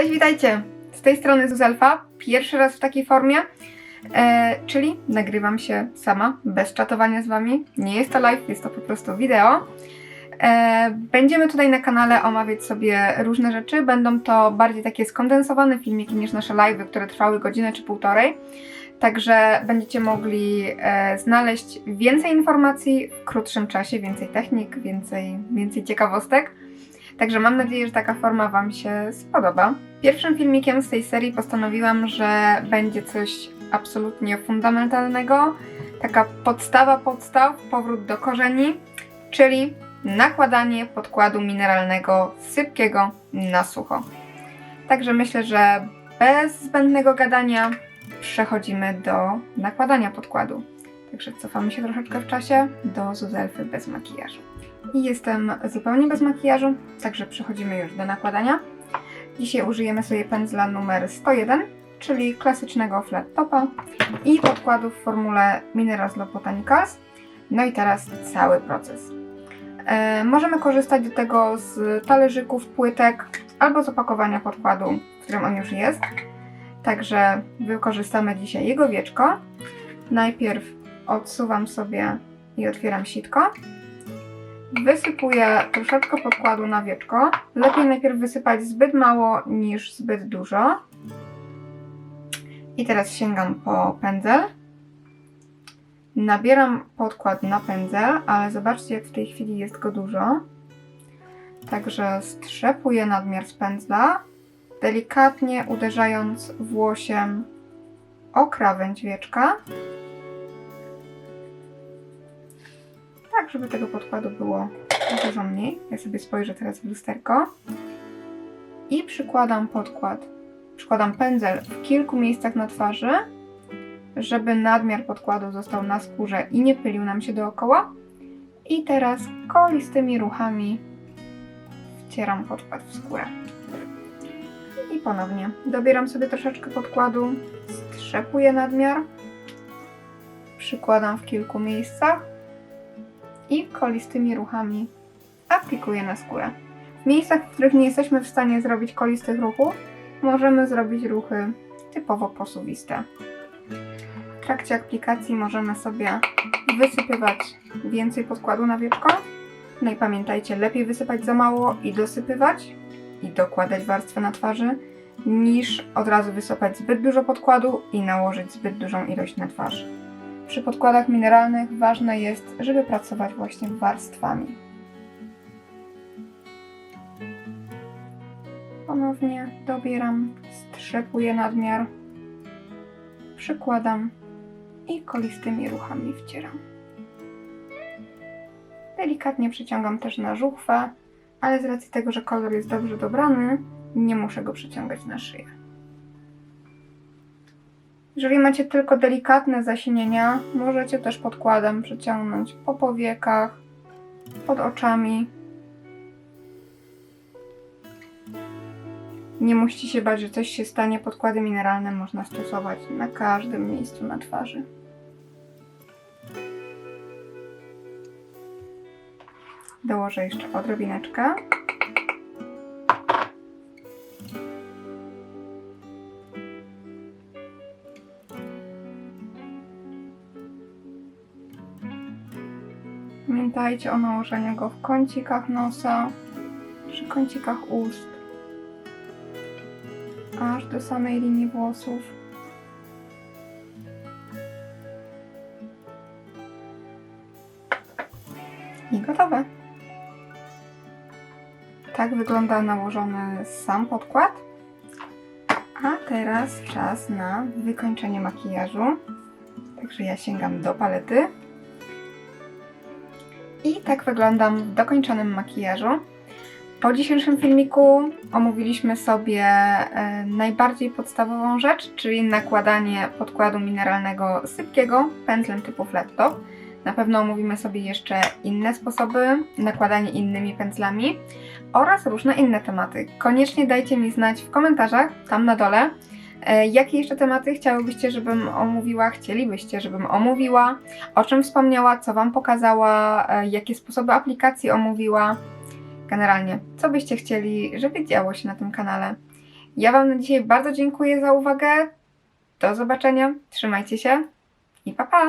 Cześć, witajcie! Z tej strony Zuzelfa, pierwszy raz w takiej formie, e, czyli nagrywam się sama, bez czatowania z Wami. Nie jest to live, jest to po prostu wideo. E, będziemy tutaj na kanale omawiać sobie różne rzeczy. Będą to bardziej takie skondensowane filmiki niż nasze live'y, które trwały godzinę czy półtorej. Także będziecie mogli e, znaleźć więcej informacji w krótszym czasie, więcej technik, więcej, więcej ciekawostek. Także mam nadzieję, że taka forma Wam się spodoba. Pierwszym filmikiem z tej serii postanowiłam, że będzie coś absolutnie fundamentalnego, taka podstawa podstaw, powrót do korzeni, czyli nakładanie podkładu mineralnego sypkiego na sucho. Także myślę, że bez zbędnego gadania przechodzimy do nakładania podkładu. Także cofamy się troszeczkę w czasie do Zuzelfy bez makijażu. I jestem zupełnie bez makijażu, także przechodzimy już do nakładania. Dzisiaj użyjemy sobie pędzla numer 101, czyli klasycznego flat topa i podkładu w formule Minerals Law Botanicals. No i teraz cały proces. E, możemy korzystać do tego z talerzyków, płytek albo z opakowania podkładu, w którym on już jest. Także wykorzystamy dzisiaj jego wieczko. Najpierw odsuwam sobie i otwieram sitko. Wysypuję troszeczkę podkładu na wieczko. Lepiej najpierw wysypać zbyt mało niż zbyt dużo. I teraz sięgam po pędzel. Nabieram podkład na pędzel, ale zobaczcie jak w tej chwili jest go dużo. Także strzepuję nadmiar z pędzla, delikatnie uderzając włosiem o krawędź wieczka. Tak, żeby tego podkładu było dużo mniej. Ja sobie spojrzę teraz w lusterko. I przykładam podkład, przykładam pędzel w kilku miejscach na twarzy, żeby nadmiar podkładu został na skórze i nie pylił nam się dookoła. I teraz kolistymi ruchami wcieram podkład w skórę. I ponownie dobieram sobie troszeczkę podkładu, strzepuję nadmiar, przykładam w kilku miejscach i kolistymi ruchami aplikuję na skórę. W miejscach, w których nie jesteśmy w stanie zrobić kolistych ruchów, możemy zrobić ruchy typowo posuwiste. W trakcie aplikacji możemy sobie wysypywać więcej podkładu na wieczko. No i pamiętajcie, lepiej wysypać za mało i dosypywać i dokładać warstwę na twarzy, niż od razu wysypać zbyt dużo podkładu i nałożyć zbyt dużą ilość na twarz. Przy podkładach mineralnych ważne jest, żeby pracować właśnie warstwami. Ponownie dobieram, strzepuję nadmiar, przykładam i kolistymi ruchami wcieram. Delikatnie przyciągam też na żuchwę, ale z racji tego, że kolor jest dobrze dobrany, nie muszę go przyciągać na szyję. Jeżeli macie tylko delikatne zasinienia, możecie też podkładem przeciągnąć po powiekach, pod oczami. Nie musicie się bać, że coś się stanie. Podkłady mineralne można stosować na każdym miejscu na twarzy. Dołożę jeszcze odrobineczkę. Pamiętajcie o nałożeniu go w kącikach nosa, przy kącikach ust, aż do samej linii włosów. I gotowe. Tak wygląda nałożony sam podkład. A teraz czas na wykończenie makijażu. Także ja sięgam do palety. I tak wyglądam w dokończonym makijażu. Po dzisiejszym filmiku omówiliśmy sobie e, najbardziej podstawową rzecz, czyli nakładanie podkładu mineralnego sypkiego pędzlem typu flat top. Na pewno omówimy sobie jeszcze inne sposoby, nakładanie innymi pędzlami oraz różne inne tematy. Koniecznie dajcie mi znać w komentarzach, tam na dole, Jakie jeszcze tematy chciałybyście, żebym omówiła, chcielibyście, żebym omówiła, o czym wspomniała, co Wam pokazała, e, jakie sposoby aplikacji omówiła, generalnie, co byście chcieli, żeby działo się na tym kanale. Ja Wam na dzisiaj bardzo dziękuję za uwagę. Do zobaczenia, trzymajcie się i pa pa!